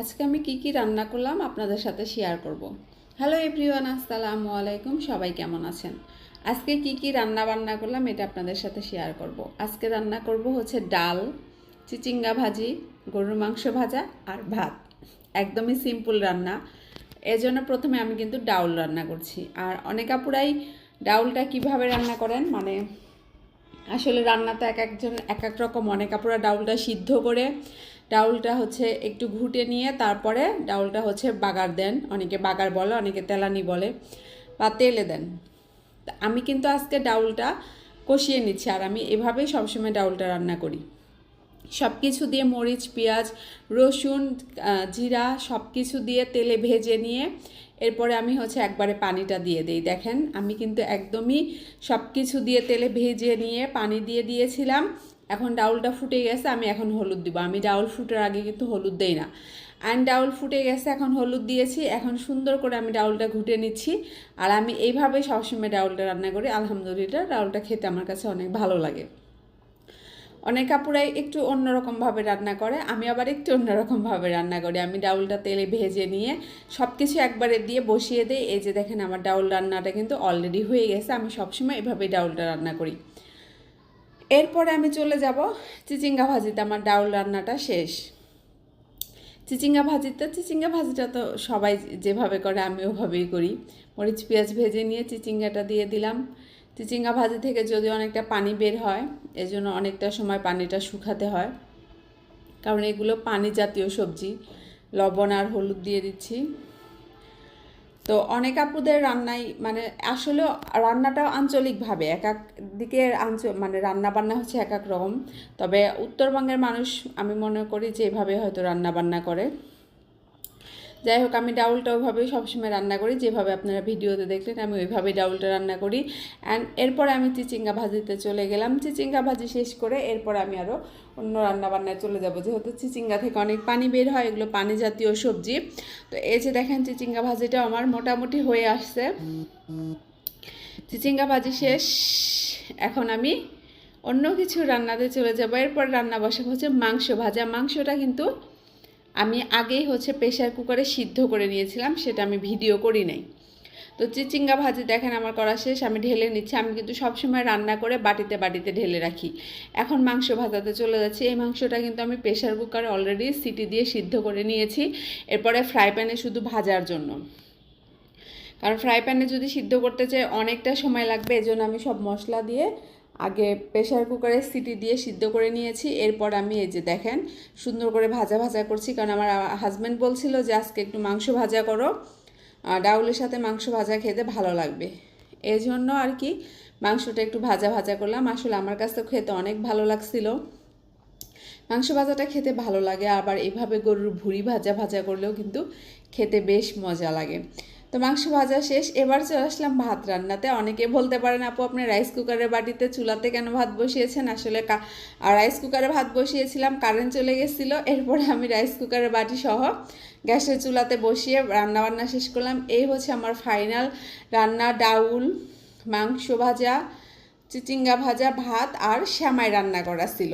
আজকে আমি কি কি রান্না করলাম আপনাদের সাথে শেয়ার করব। হ্যালো এভরিওয়ান আসসালামু আলাইকুম, সবাই কেমন আছেন? আজকে কি কি রান্না বান্না করলাম এটা আপনাদের সাথে শেয়ার করব। আজকে রান্না করব হচ্ছে ডাল, চিচিঙ্গা ভাজি, গরুর মাংস ভাজা আর ভাত। একদমই সিম্পল রান্না। এজন্য প্রথমে আমি কিন্তু ডাউল রান্না করছি। আর অনেক আপুরাই ডাউলটা কীভাবে রান্না করেন মানে আসলে রান্না তো এক একজন এক এক রকম, অনেক আপুরা ডাউলটা সিদ্ধ করে ডাউলটা হচ্ছে একটু ঘুটে নিয়ে তারপরে ডাউলটা হচ্ছে বাগার দেন। অনেকে বাগার বলে, অনেকে তেলানি বলে বা তেলে দেন। আমি কিন্তু আজকে ডাউলটা কষিয়ে নিচ্ছি আর আমি এভাবেই সবসময় ডাউলটা রান্না করি। সব কিছু দিয়ে মরিচ, পেঁয়াজ, রসুন জিরা সব কিছু দিয়ে তেলে ভেজে নিয়ে এরপরে আমি হচ্ছে একবারে পানিটা দিয়ে দিই। দেখেন, আমি কিন্তু একদমই সব কিছু দিয়ে তেলে ভেজে নিয়ে পানি দিয়ে দিয়েছিলাম। এখন ডাউলটা ফুটে গেছে, আমি এখন হলুদ দিব। আমি ডাউল ফুটার আগে কিন্তু হলুদ দেই না। অ্যান্ড ডাউল ফুটে গেছে, এখন হলুদ দিয়েছি। এখন সুন্দর করে আমি ডাউলটা ঘুটে নিচ্ছি। আর আমি এইভাবেই সবসময় ডাউলটা রান্না করি। আলহামদুলিল্লাহ, ডাউলটা খেতে আমার কাছে অনেক ভালো লাগে। অনেক কাপুরাই একটু অন্যরকমভাবে রান্না করে, আমি আবার একটু অন্যরকমভাবে রান্না করি। আমি ডাউলটা তেলে ভেজে নিয়ে সব কিছু একবারে দিয়ে বসিয়ে দিই। এই যে দেখেন আমার ডাউল রান্নাটা কিন্তু অলরেডি হয়ে গেছে, আমি সবসময় এভাবেই ডাউলটা রান্না করি। এরপরে আমি চলে যাব চিচিঙ্গা ভাজিতে, আমার ডাউল রান্নাটা শেষ। চিচিঙ্গা ভাজিতে, চিচিঙ্গা ভাজিটা তো সবাই যেভাবে করে আমি ওভাবেই করি। মরিচ, পেঁয়াজ ভেজে নিয়ে চিচিঙ্গাটা দিয়ে দিলাম। চিচিঙ্গা ভাজি থেকে যদি অনেকটা পানি বের হয়, এজন্য অনেকটা সময় পানিটা শুকাতে হয়। কারণ এগুলো পানি জাতীয় সবজি। লবণ আর হলুদ দিয়ে দিচ্ছি। তো অনেক আপুদের রান্নাই মানে আসলে রান্নাটাও আঞ্চলিকভাবে, এক এক দিকের আঞ্চ মানে রান্না বান্না হচ্ছে এক এক রকম। তবে উত্তরবঙ্গের মানুষ আমি মনে করি যে এভাবে হয়তো রান্না বান্না করে। যাই হোক, আমি ডাউলটা ওইভাবেই সবসময় রান্না করি। যেভাবে আপনারা ভিডিওতে দেখলেন, আমি ওইভাবেই ডাউলটা রান্না করি। অ্যান্ড এরপরে আমি চিচিঙ্গা ভাজিতে চলে গেলাম। চিচিঙ্গা ভাজি শেষ করে এরপর আমি আরও অন্য রান্নাবান্নায় চলে যাব। যেহেতু চিচিঙ্গা থেকে অনেক পানি বের হয়, এগুলো পানি জাতীয় সবজি। তো এই যে দেখেন, চিচিঙ্গা ভাজিটা আমার মোটামুটি হয়ে আসছে। চিচিঙ্গা ভাজি শেষ। এখন আমি অন্য কিছু রান্নাতে চলে যাব। এরপর রান্না বসাবো হচ্ছে মাংস ভাজা। মাংসটা কিন্তু আমি আগেই হচ্ছে প্রেশার কুকারে সিদ্ধ করে নিয়েছিলাম, সেটা আমি ভিডিও করি নাই। তো চিচিঙ্গা ভাজি দেখেন আমার করা শেষ, আমি ঢেলে নিচ্ছি, আমি কিন্তু সবসময় রান্না করে বাটিতে বাটিতে ঢেলে রাখি। এখন মাংস ভাজাতে চলে যাচ্ছি, এই মাংসটা কিন্তু আমি প্রেশার কুকারে অলরেডি সিটি দিয়ে সিদ্ধ করে নিয়েছি, এরপরে ফ্রাই প্যানে শুধু ভাজার জন্য। কারণ ফ্রাই প্যানে যদি সিদ্ধ করতে চাই, অনেকটা সময় লাগবে, এজন্য আমি সব মশলা দিয়ে আগে প্রেশার কুকারে সিটি দিয়ে সিদ্ধ করে নিয়েছি। এরপর আমি এই যে দেখেন, সুন্দর করে ভাজা ভাজা করছি, কারণ আমার হাজব্যান্ড বলছিল যে আজকে একটু মাংস ভাজা করো। ডাউলের সাথে মাংস ভাজা খেতে ভালো লাগবে। এই জন্য আর কি মাংসটা একটু ভাজা ভাজা করলাম। আসলে আমার কাছে খেতে অনেক ভালো লাগছিল। মাংস ভাজাটা খেতে ভালো লাগে, আবার এভাবে গরুর ভুঁড়ি ভাজা ভাজা করলেও কিন্তু খেতে বেশ মজা লাগে। তো মাংস ভাজা শেষ। এবার চলে আসলাম ভাত রান্নাতে। অনেকে বলতে পারেন, আপু, আপনি রাইস কুকারের বাটিতে চুলাতে কেন ভাত বসিয়েছেন? আসলে রাইস কুকারে ভাত বসিয়েছিলাম কারেন্ট চলে গেছিল। এরপরে আমি রাইস কুকারের বাটি সহ গ্যাসের চুলাতে বসিয়ে রান্না বান্না শেষ করলাম। এই হচ্ছে আমার ফাইনাল রান্না, ডাউল, মাংস ভাজা, চিচিঙ্গা ভাজা, ভাত আর শ্যামাই রান্না করা ছিল।